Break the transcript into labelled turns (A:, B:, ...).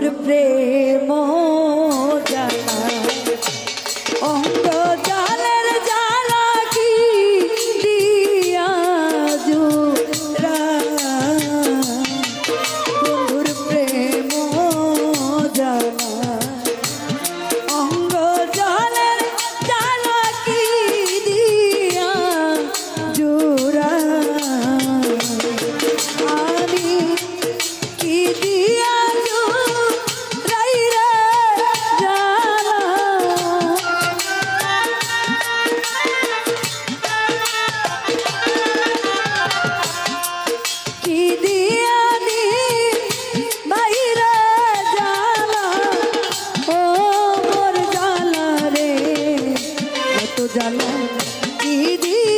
A: বন্ধুর প্রেম কি দিয়া